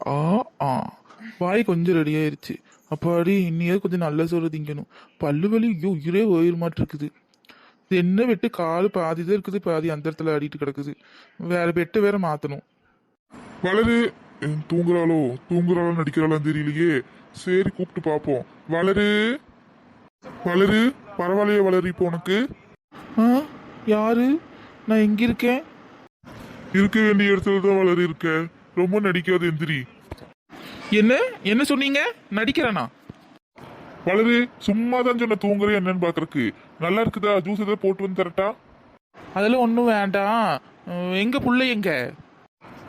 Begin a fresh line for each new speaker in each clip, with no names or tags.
ஆ ஆ. வாய் கொஞ்சம் ரெடி ஆயிருச்சு. அப்பாடி இன்னையாவது கொஞ்சம் நல்ல சோறு திங்கணும் பல்லு வலி ஐயோ உயிரே இருக்குது இது என்ன வெட்டு கால் பாதி தான் இருக்குது பாதி அந்த இடத்துல ஆடிட்டு கிடக்குது. வேற பெட்டை வேற மாத்தணும்.
வளரு தூங்குறாளோ? தூங்குறாளோ நடிக்கிறாளான்னு தெரியலையே. சரி கூப்பிட்டு பார்ப்போம் வளரு. வளரு பரவாயில்லையே வளரு இப்போ உனக்கு.
ஆ யாரு? நான் எங்க இருக்கேன்?
இருக்க வேண்டிய இடத்துல தான் வளரு இருக்க. ரொம்ப நடிக்காது எந்திரி.
என்ன? என்ன சொன்னீங்க? நடிக்கிறேனா?
வளரு சும்மா தான் சொன்ன தூங்குறே என்னன்னு பாக்குறக்கு நல்லா இருக்குதா? ஜூஸ் ஏதாவது போட்டு வந்து தரட்டா?
அதெல்லாம் ஒன்றும் வேண்டாம். எங்க புள்ள எங்க?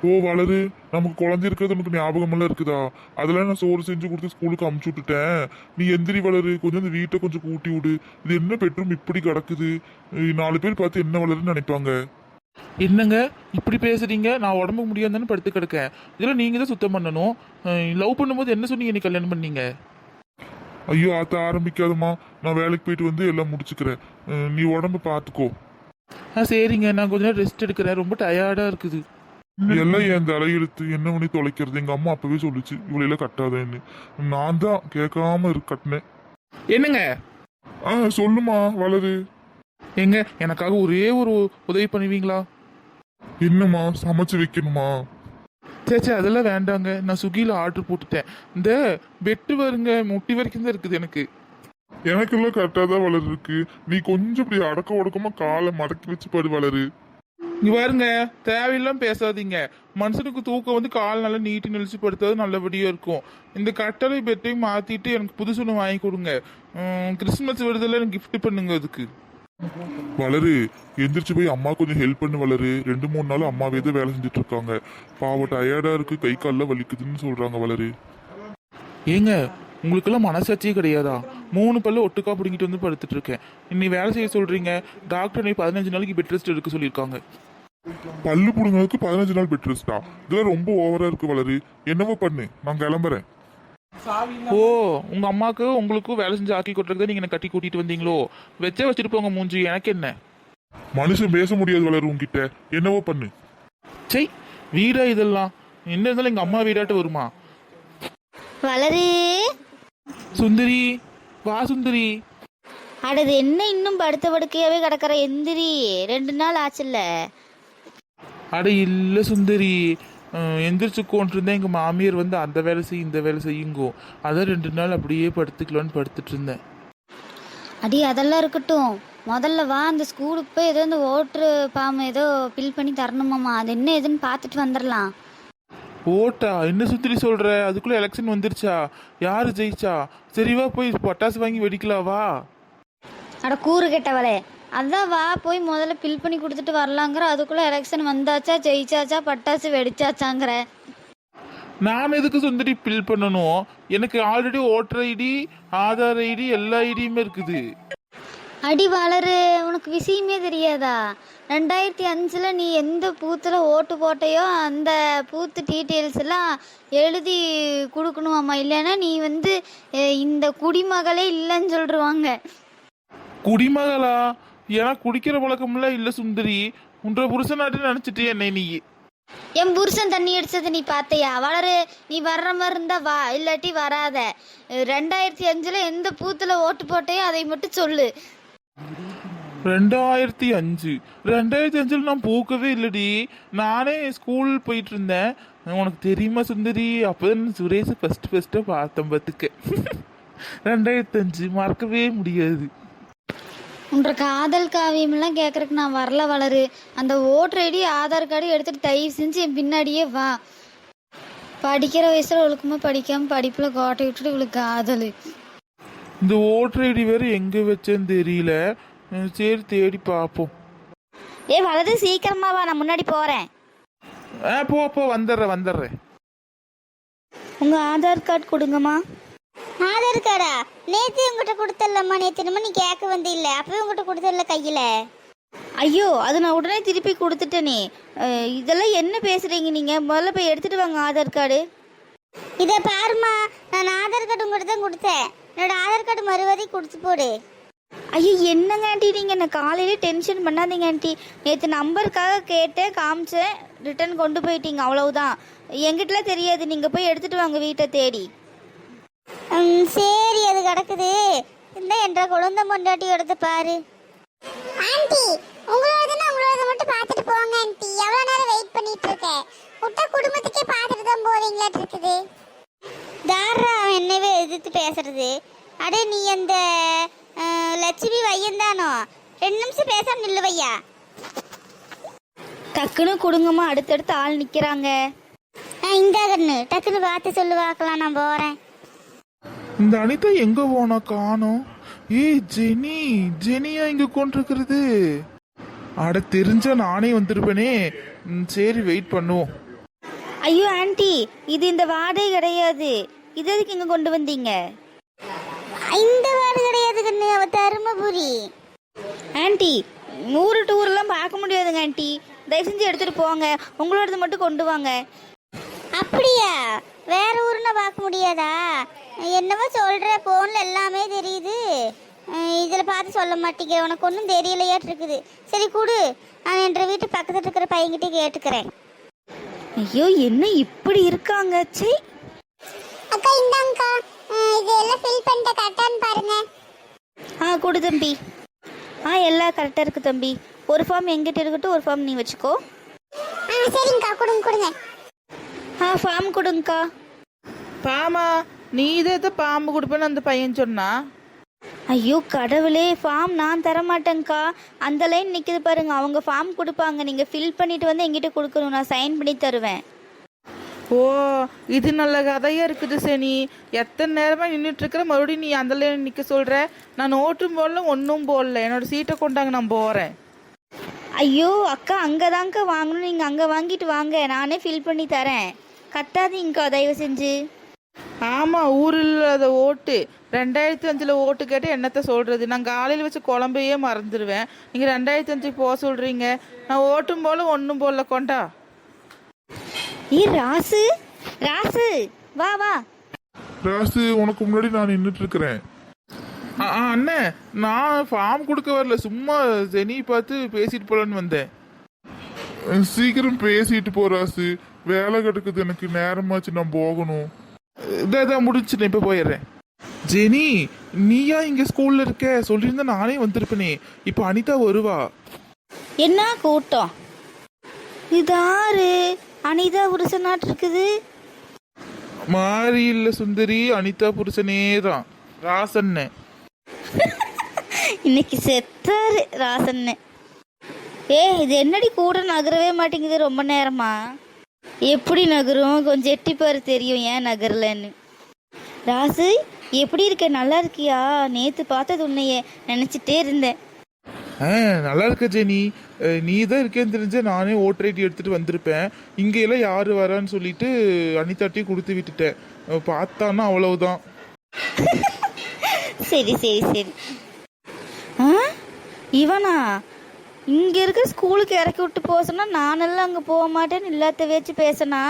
ஓ வளரு நமக்கு குழந்தை இருக்கிறது உனக்கு ஞாபகம் எல்லாம் இருக்குதா? அதெல்லாம் நான் சோறு செஞ்சு கொடுத்து ஸ்கூலுக்கு அமுச்சு விட்டுட்டேன். நீ எந்திரி வளரு கொஞ்சம் இந்த வீட்டை கொஞ்சம் கூட்டி விடு. இது என்ன பெட்ரூம் இப்படி கிடக்குது? நாலு பேர் பார்த்து என்ன வளருன்னு நினைப்பாங்க?
என்னங்க? இப்படி பேசுறீங்க? நான் உடம்புக்கு முடியாதுன்னு படுத்து கிடக்கேன். இதெல்லாம் நீங்க தான் சுத்தம் பண்ணணும். லவ் பண்ணும்போது என்ன சொன்னீங்க நீ கல்யாணம் பண்ணீங்க?
ஐயோ ஆத்த ஆரம்பிக்காதம்மா. நான் வேலைக்கு போயிட்டு வந்து எல்லாம் முடிச்சுக்கிறேன். நீ உடம்ப பார்த்துக்கோ.
ஆ சரிங்க. நான் கொஞ்ச நேரம் ரெஸ்ட் எடுக்கிறேன். ரொம்ப டயர்டா இருக்குது.
எல்லாம் என் தலையெழுத்து என்ன பண்ணி தொலைக்கிறது? எங்க அம்மா அப்பவே சொல்லுச்சு. இவளையெல்லாம் கட்டாதேன்னு. நான் தான் கேட்காம இரு கட்டினேன்.
என்னங்க?
ஆ சொல்லுமா வளரு.
எங்க எனக்காக ஒரே ஒரு உதவி பண்ணுவீங்களா?
என்னம்மா சமைச்சு வைக்கணுமா?
சே சே அதெல்லாம் வேண்டாங்க. நான் ஸ்விக்கியில் ஆர்டர் போட்டுட்டேன். இந்த பெட்டு வருங்க முட்டி வரைக்கும் தான் இருக்குது எனக்கு.
எனக்கெல்லாம் கரெக்டாக தான் வளரு இருக்கு. நீ கொஞ்சம் இப்படி அடக்க உடக்கமா காலை மடக்கி வச்சு பாரு வளரு.
இங்க பாருங்க தேவையில்லாம் பேசாதீங்க. மனுஷனுக்கு தூக்கம் வந்து கால் நல்லா நீட்டி நெளிச்சு படுத்தாது நல்லபடியா இருக்கும். இந்த கட்டளை பெட்டையும் மாத்திட்டு எனக்கு புதுசு ஒன்று வாங்கி கொடுங்க. கிறிஸ்மஸ் விடுதலை எனக்கு gift பண்ணுங்க அதுக்கு.
வளரு எந்திரிச்சு போய் அம்மா கொஞ்சம் ஹெல்ப் பண்ணு வளரு. ரெண்டு மூணு நாள் அம்மாவே தான் வேலை செஞ்சுட்டு இருக்காங்க பாவம் டயர்டா இருக்கு. கை கால்லாம் வலிக்குதுன்னு சொல்றாங்க வளரு.
ஏங்க உங்களுக்கெல்லாம் மனசாட்சியே கிடையாதா? மூணு பல்ல ஒட்டுக்கா பிடிங்கிட்டு வந்து படுத்துட்டு இருக்கேன் இன்னி வேலை செய்ய சொல்றீங்க. டாக்டர் நீ பதினஞ்சு நாளைக்கு பெட் ரெஸ்ட் எடுக்க சொல்லியிருக்காங்க.
பல்லு புடுங்கிறதுக்கு பதினஞ்சு நாள் பெட் ரெஸ்டா இதெல்லாம் ரொம்ப ஓவரா இருக்கு வளரு. என்னவோ பண்ணு. நான் கிளம்புறேன்.
ஓ உங்க அம்மாக்கு உங்களுக்கும் வேலை செஞ்சு ஆக்கி கொட்டுறதுக்கு நீங்க கட்டி கூட்டிட்டு வந்தீங்களோ? வச்சே வச்சுட்டு போங்க மூஞ்சி எனக்கு என்ன?
மனுஷன் பேச முடியாது வளரு உன்கிட்ட. என்னவோ பண்ணு.
சை வீடா இதெல்லாம். என்ன இருந்தாலும் எங்க அம்மா வீடாட்டு வருமா?
வளரு.
சுந்தரி வா சுந்தரி.
அடது என்ன இன்னும் படுத்த படுக்கையாவே கிடக்குற எந்திரி? ரெண்டு நாள் ஆச்சுல்ல.
அட இல்ல சுந்தரி. எந்திரிச்சு கொண்டிருந்தேன். எங்க மாமியார் வந்து அந்த வேலை செய் இந்த வேலை செய்யுங்கோ அதான் ரெண்டு நாள் அப்படியே படுத்துக்கலான்னு படுத்துட்டு இருந்தேன்.
அடி அதெல்லாம் இருக்கட்டும். முதல்ல வா அந்த ஸ்கூலுக்கு போய் ஏதோ இந்த ஓட்ரு பாம் ஏதோ ஃபில் பண்ணி தரணுமாம்மா. அது என்ன ஏதுன்னு பார்த்துட்டு வந்துடலாம்.
ஓட்டா? என்ன சுந்தரி சொல்ற? அதுக்குள்ள எலெக்ஷன் வந்துருச்சா? யாரு ஜெயிச்சா? சரிவா போய் பட்டாசு வாங்கி வெடிக்கலாம் வா.
அட கூறு கெட்டவளே. அதான் வா போய் முதல்ல ஃபில் பண்ணி கொடுத்துட்டு வரலாங்கிற அதுக்குள்ள எலெக்ஷன் வந்தாச்சா ஜெயிச்சாச்சா பட்டாசு வெடிச்சாச்சாங்கிற.
நான் எதுக்கு சுந்தரி பில் பண்ணணும்? எனக்கு already voter ID Aadhaar ID எல்லா ஐடியுமே இருக்குது.
அடி வளரு உனக்கு விஷயமே தெரியாதா? ரெண்டாயிரத்தி அஞ்சில் நீ எந்த பூத்தில் ஓட்டு போட்டையோ அந்த பூத்து டீட்டெயில்ஸ் எல்லாம் எழுதி கொடுக்கணுமாம்மா? இல்லைன்னா நீ வந்து இந்த குடிமகளே இல்லைன்னு சொல்லிடுவாங்க
குடிமகளா? ஏன்னா குடிக்கிற பழக்கம்லாம் இல்ல சுந்தரி. உன்ற புருஷனாட்டு நினைச்சிட்டு என்னை நீ?
என் புருஷன் தண்ணி அடிச்சதை நீ பார்த்தையா? வளரு நீ வர்ற மாதிரி இருந்தா வா இல்லாட்டி வராத. ரெண்டாயிரத்தி அஞ்சில் எந்த பூத்தில் ஓட்டு போட்டையோ அதை மட்டும் சொல்லு.
ரெண்டாயிரத்தி அஞ்சு. ரெண்டாயிரத்தி அஞ்சுல நான் பூக்கவே இல்லடி. நானே ஸ்கூல் போயிட்டு இருந்தேன். உனக்கு தெரியுமா சுந்தரி? அப்பதான் சுரேஷ் ஃபர்ஸ்ட் ஃபர்ஸ்ட்டாக பார்த்தேன் பார்த்துக்க. ரெண்டாயிரத்தி அஞ்சு மறக்கவே முடியாது.
உன்ற காதல் காவியமெல்லாம் கேட்கறக்கு நான் வரல வளரு. அந்த ஓட்டர் ஐடி ஆதார் கார்டு எடுத்துட்டு தயவு செஞ்சு என் பின்னாடியே வா. படிக்கிற வயசுல ஒழுக்கமா படிக்காம படிப்புல கோட்டை விட்டுட்டு இவளுக்கு காதல்.
இந்த ஓட்டர் ஐடி வேற எங்க வச்சேன்னு தெரியல. சரி தேடி பார்ப்போம்
ஏ வளரு சீக்கிரமா வா நான் முன்னாடி போறேன்.
ஆ போ போ வந்துடுறேன் வந்துடுறேன்.
உங்க ஆதார் கார்டு கொடுங்கம்மா.
ஆதார் கார்டா நேத்து உங்ககிட்ட கொடுத்தல்லம்மா நேத்து என்னமோ நீ கேட்க வந்து இல்ல அப்பவே உங்ககிட்ட கொடுத்தல கையில.
ஐயோ அது நான் உடனே திருப்பி கொடுத்துட்டேனே. இதெல்லாம் என்ன பேசுறீங்க நீங்க? முதல்ல போய் எடுத்துட்டு வாங்க ஆதார் கார்டு.
இத பாருமா நான் ஆதார் கார்டு உங்ககிட்ட தான் கொடுத்தேன். என்னோட ஆதார் கார்டு மறுவதி கொடுத்து போடு.
ஐயோ என்னங்க ஆண்டி நீங்கள் என்ன காலையிலே டென்ஷன் பண்ணாதீங்க ஆண்டி. நேற்று நம்பருக்காக கேட்டேன் காமிச்சேன் ரிட்டர்ன் கொண்டு போயிட்டீங்க அவ்வளவுதான். எங்கிட்டலாம் தெரியாது. நீங்கள் போய் எடுத்துகிட்டு வாங்க வீட்டை தேடி.
சரி அது கிடக்குது. இந்த என்ற குழந்தை பொண்டாட்டி எடுத்து பாரு. ஆண்டி உங்களோடதுன்னா உங்களோட மட்டும் பார்த்துட்டு போங்க ஆண்டி. எவ்வளவு நேரம் வெயிட் பண்ணிட்டு இருக்கேன் விட்டா குடும்பத்துக்கே பார்த்துட்டு தான் போவீங்களாட்டு இருக்குது. தாரா அவன் என்னவே எதிர்த்து பேசுறது. அடே நீ அந்த லட்சுமி வையன் தானோ? ரெண்டு நிமிஷம் பேசாம நில்லு வையா.
டக்குன்னு கொடுங்கம்மா அடுத்தடுத்து ஆள் நிற்கிறாங்க
இந்த கண்ணு டக்குன்னு பார்த்து சொல்லு பார்க்கலாம் நான் போறேன்.
இந்த அனிதா எங்க போனா காணோம்? ஏய் ஜெனி ஜெனியா இங்க கொண்டிருக்கிறது அட தெரிஞ்சா நானே வந்திருப்பேனே. ம், சரி வெயிட் பண்ணுவோம்.
ஐயோ ஆண்டி இது இந்த வாடகை கிடையாது. இது எதுக்கு இங்கே கொண்டு வந்தீங்க?
இந்த வார்டு கிடையாது கண்ணு அவ தருமபுரி.
ஆண்டி ஊரு டூர்லாம் பார்க்க முடியாதுங்க ஆண்டி. தயவு செஞ்சு எடுத்துகிட்டு போங்க. உங்களோடது மட்டும் கொண்டு வாங்க.
அப்படியா? வேற ஊருன்னா பார்க்க முடியாதா? என்னவோ சொல்ற போன்ல எல்லாமே தெரியுது. இதுல பார்த்து சொல்ல மாட்டேங்கிற உனக்கு ஒன்றும் தெரியலையாட்டு இருக்குது. சரி கொடு. நான் என்ற வீட்டு பக்கத்துல இருக்கிற பையன்கிட்ட கேட்டுக்கிறேன்.
ஐயோ என்ன இப்படி இருக்காங்க? சே
அக்கா இந்தாங்கக்கா. இது எல்லாம் ஃபில் பண்ணிட்ட கரெக்டான்னு பாருங்க.
ஆ கொடு தம்பி. ஆ எல்லாம் கரெக்டாக இருக்குது தம்பி. ஒரு ஃபார்ம் எங்கிட்ட இருக்கட்டும் ஒரு ஃபார்ம் நீ வச்சுக்கோ.
ஆ சரிங்கக்கா. கொடுங்க கொடுங்க.
ஆ ஃபார்ம் கொடுங்கக்கா.
பாமா நீ இதை பாம்பு கொடுப்பேன்னு அந்த பையன் சொன்னா?
ஐயோ கடவுளே ஃபார்ம் நான் தர மாட்டேங்க்கா அந்த லைன் நிற்கிது பாருங்க அவங்க ஃபார்ம் கொடுப்பாங்க. நீங்கள் ஃபில் பண்ணிட்டு வந்து எங்கிட்ட கொடுக்கணும் நான் சைன் பண்ணி தருவேன்.
ஓ இது நல்ல கதையா இருக்குது சனி. எத்தனை நேரமா நின்றுட்டு இருக்கிற மறுபடியும் நீ அந்த லைன் நிக்க சொல்ற? நான் ஓட்டும் போடல ஒன்றும் போடல. என்னோட சீட்டை கொண்டாங்க நான் போறேன்.
ஐயோ அக்கா அங்கே தாங்க்கா வாங்கணும். நீங்கள் அங்கே வாங்கிட்டு வாங்க. நானே ஃபில் பண்ணி தரேன். கத்தாதீங்கக்கா தயவு செஞ்சு.
ஆமா ஊரில் இல்லாத ஓட்டு. ரெண்டாயிரத்தி அஞ்சுல ஓட்டு கேட்டு என்னத்த சொல்றது? நான் காலையில் வச்ச குழம்பையே மறந்துடுவேன் நீங்க ரெண்டாயிரத்தி அஞ்சு போக சொல்றீங்க. நான் ஓட்டும் போல ஒன்றும் போடல கொண்டா.
ஏ ராசு? ராசு வா வா.
ராசு உனக்கு முன்னாடி நான் நின்றுட்டு இருக்கிறேன்
அண்ணே நான் ஃபார்ம் கொடுக்க வரல. சும்மா ஜெனி பார்த்து பேசிட்டு போலான்னு வந்தேன்.
சீக்கிரம் பேசிட்டு போ ராசு. வேலை கிடக்குது எனக்கு நேரமாச்சு நான் போகணும்.
இதான் முடிச்சுட்டேன் இப்போ போயிடுறேன். ஜெனி நீயா இங்க ஸ்கூல்ல இருக்க? சொல்லியிருந்தா நானே வந்திருப்பேனே. இப்போ அனிதா வருவா.
என்ன கூட்டம்? இதாரு அனிதா புருஷனாட்டு இருக்குது?
மாறி இல்ல சுந்தரி அனிதா புருஷனே தான். ராசண்ணே
இன்னைக்கு செத்தாரு ராசன்னு. ஏ இது என்னடி கூட நகரவே மாட்டேங்குது ரொம்ப நேரமா? எப்படி நகரும்? கொஞ்சம் எட்டிப்பாரு தெரியும் ஏன் நகரலன்னு. ராசு எப்படி இருக்க? நல்லா இருக்கியா? நேத்து பார்த்தது உன்னைய நினைச்சிட்டே இருந்தேன்.
ஆ நல்லா இருக்க ஜெனி. அஹ், நீ தான் இருக்கேன்னு தெரிஞ்ச நானே ஓட்டர் ஐடி எடுத்துட்டு வந்திருப்பேன். இங்க எல்லாம் யாரு வரான்னு சொல்லிட்டு அனிதாட்டையும் கொடுத்து விட்டுட்டேன். அஹ், பார்த்தான்னா அவ்வளவுதான்.
சரி சரி சரி. ஆ? இவனா? இங்க இருக்க ஸ்கூலுக்கு இறக்கி விட்டு போக சொன்னா நானெல்லாம் அங்க போக மாட்டேன்னு இல்லாத வச்சு பேசினா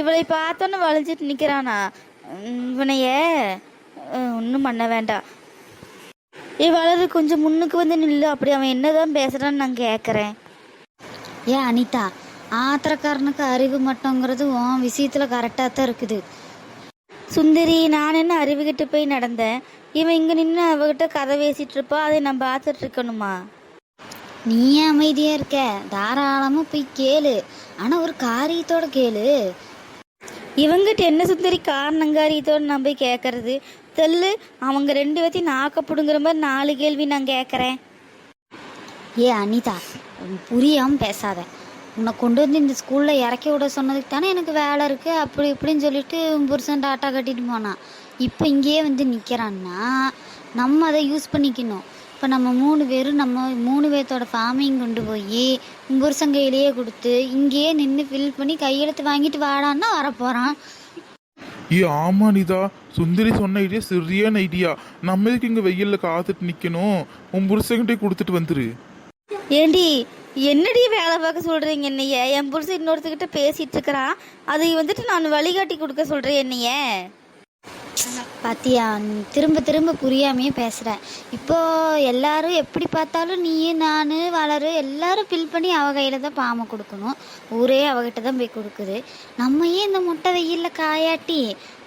இவளை பார்த்தோன்னு வளைஞ்சிட்டு நிக்கிறானா? உம், இவனைய ஒன்றும் பண்ண வேண்டாம். வளரு கொஞ்சம் முன்னுக்கு வந்து நில்லு அப்படி அவன் என்னதான் பேசுறான்னு நான் கேட்குறேன் ஏ அனிதா ஆத்திரக்காரனுக்கு அறிவு மட்டங்கிறது உன் விஷயத்துல கரெக்டாக தான் இருக்குது. சுந்தரி நான் என்ன அறிவுகிட்ட போய் நடந்தேன்? இவன் இங்க நின்று அவகிட்ட கதை பேசிட்டு இருப்பா அதை நான் பார்த்துட்டு இருக்கணுமா? நீ ஏன் அமைதியா இருக்க. தாராளமா போய் கேளு. ஆனா ஒரு காரியத்தோட கேளு. இவங்கிட்ட என்ன சுந்தரி காரணங்காரியத்தோட நான் போய் கேட்கறது தெல்லு அவங்க ரெண்டு பேத்தையும் நாக்கப்படுங்கிற மாதிரி நாலு கேள்வி நான் கேட்குறேன் ஏ அனிதா புரியாம பேசாத. உன்னை கொண்டு வந்து இந்த ஸ்கூலில் இறக்கி விட சொன்னதுக்கு தானே எனக்கு வேலை இருக்குது அப்படி இப்படின்னு சொல்லிட்டு புருஷன் டாட்டா கட்டிட்டு போனான். இப்போ இங்கேயே வந்து நிற்கிறான்னா நம்ம அதை யூஸ் பண்ணிக்கணும். இப்போ நம்ம மூணு பேரும் நம்ம மூணு பேர்த்தோட ஃபார்மிங் கொண்டு போய் உன் புருஷன் கையிலேயே கொடுத்து இங்கேயே நின்று ஃபில் பண்ணி கையெழுத்து வாங்கிட்டு வாடான்னா வரப்போகிறான்
ஏ ஆமா அனிதா சுந்தரி சொன்ன ஐடியா சரியான ஐடியா நம்ம எதுக்கு இங்க வெயில்ல காத்துட்டு நிக்கணும்? உன் புருஷன்கிட்டே கொடுத்துட்டு வந்துரு.
ஏண்டி என்னடி வேலை பார்க்க சொல்கிறீங்க என்னைய? என் புருஷன் இன்னொருத்தக்கிட்ட பேசிகிட்டு இருக்கிறான். அதை வந்துட்டு நான் வழிகாட்டி கொடுக்க சொல்கிறேன் என்னைய.
பாத்தியா திரும்ப திரும்ப புரியாமையே பேசுகிறேன் இப்போ எல்லாரும் எப்படி பார்த்தாலும் நீ நான் வளரு எல்லாரும் ஃபில் பண்ணி அவ கையில் தான் பாமை கொடுக்கணும். ஊரே அவகிட்ட தான் போய் கொடுக்குது. நம்ம ஏன் இந்த முட்டை வெயில்ல காயாட்டி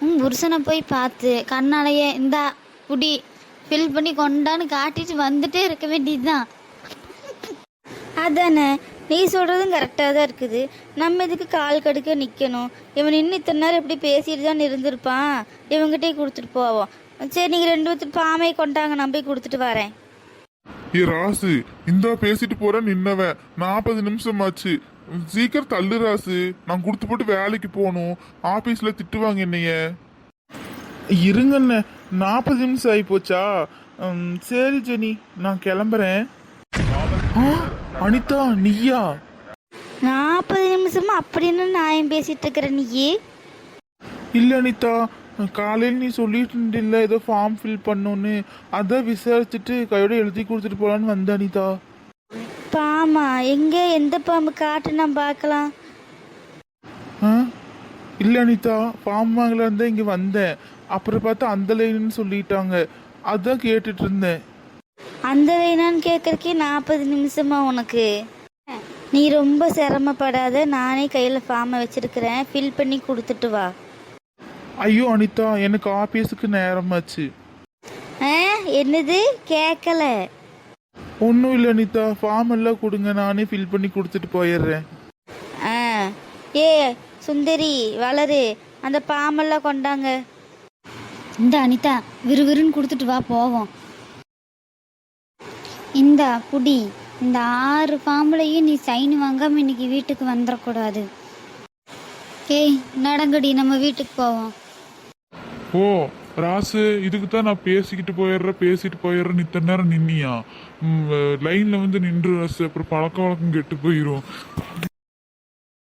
உன் புருஷனை போய் பார்த்து கண்ணாலேயே இந்தா குடி ஃபில் பண்ணி கொண்டான்னு காட்டிட்டு வந்துட்டே இருக்க வேண்டியதுதான்.
அதானே நீ சொல்கிறதும் கரெக்டாக தான் இருக்குது. நம்ம இதுக்கு கால் கடுக்க நிற்கணும் இவன் இன்னும் இத்தனை நேரம் எப்படி பேசிட்டு தான் இருந்திருப்பான். இவங்ககிட்டே கொடுத்துட்டு போவோம். சரி நீங்கள் ரெண்டு பேர்த்து பாமை கொண்டாங்க நான் போய் கொடுத்துட்டு வரேன்.
ஏ ராசு இந்தா பேசிட்டு போறேன் நின்னவன் நாற்பது நிமிஷம் ஆச்சு சீக்கிரம் தள்ளு ராசு. நான் கொடுத்து போட்டு வேலைக்கு போகணும். ஆபீஸ்ல திட்டுவாங்க என்னைய.
இருங்கண்ணே நாற்பது நிமிஷம் ஆகி போச்சா சரி ஜெனி. நான் கிளம்புறேன். ஆ, அனிதா நீயா?
நாற்பது நிமிஷமா அப்படின்னு நான் பேசிட்டு இருக்கிறேன் நீ
இல்ல அனிதா காலையில் நீ சொல்லிட்டு இருந்தில்ல ஏதோ ஃபார்ம் ஃபில் பண்ணணும்னு அதான் விசாரிச்சுட்டு கையோட எழுதி கொடுத்துட்டு போலான்னு வந்த அனிதா.
பாமா எங்கே எந்த பாம்பு காட்டு நான் பார்க்கலாம்.
இல்ல அனிதா ஃபார்ம் வாங்கல இருந்தா இங்க வந்தேன். அப்புறம் பார்த்தா அந்த லைன்னு சொல்லிட்டாங்க. அதான் கேட்டுட்டு இருந்தேன்.
அந்த வேணான்னு கேட்கறக்கே நாற்பது நிமிஷமா உனக்கு. நீ ரொம்ப சிரமப்படாத நானே கையில் ஃபார்மை வச்சிருக்கிறேன். ஃபில் பண்ணி கொடுத்துட்டு வா.
ஐயோ அனிதா எனக்கு ஆபீஸுக்கு நேரமாச்சு.
ஆ என்னது? கேட்கல
ஒன்றும் இல்லை அனிதா. ஃபார்ம் எல்லாம் கொடுங்க நானே ஃபில் பண்ணி கொடுத்துட்டு போயிடுறேன்.
ஆ ஏ சுந்தரி வளரு அந்த பாம்பெல்லாம் கொண்டாங்க.
இந்த அனிதா விறுவிறுன்னு கொடுத்துட்டு வா போவோம். இந்த புடி இந்த ஆறு ஃபார்ம்லையும் நீ சைன் வாங்காம இன்னைக்கு வீட்டுக்கு வந்துடக்கூடாது ஏய் நடங்கடி நம்ம வீட்டுக்கு போவோம்.
ஓ ராசு இதுக்கு தான் நான் பேசிக்கிட்டு போயிடுறேன் பேசிட்டு போயிடுறேன் இத்தனை நேரம் நின்னியா? லைன்ல வந்து நின்று ராசு அப்புறம் பழக்க வழக்கம் கெட்டு போயிடும்